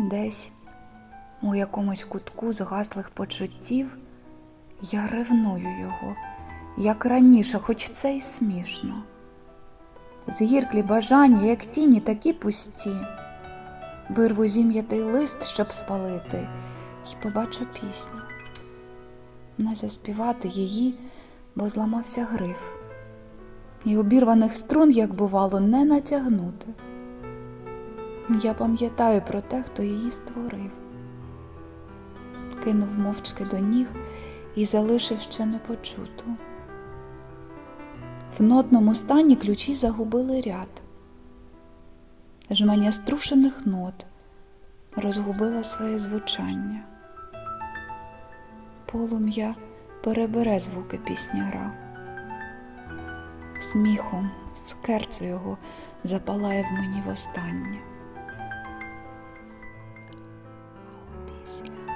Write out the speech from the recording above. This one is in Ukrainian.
Десь у якомусь кутку згаслих почуттів я ревную його, як раніше, хоч це й смішно. Згірклі бажання, як тіні, такі пусті. Вирву зім'ятий лист, щоб спалити, і побачу пісню. Не заспівати її, бо зламався гриф, і обірваних струн, як бувало, не натягнути. Я пам'ятаю про те, хто її створив, кинув мовчки до ніг і залишив ще непочуту. В нотному стані ключі загубили ряд. Жменя струшених нот розгубила своє звучання. Полум'я перебере звуки пісняра. Сміхом, скерцю його запалає в мені востаннє. Thanks.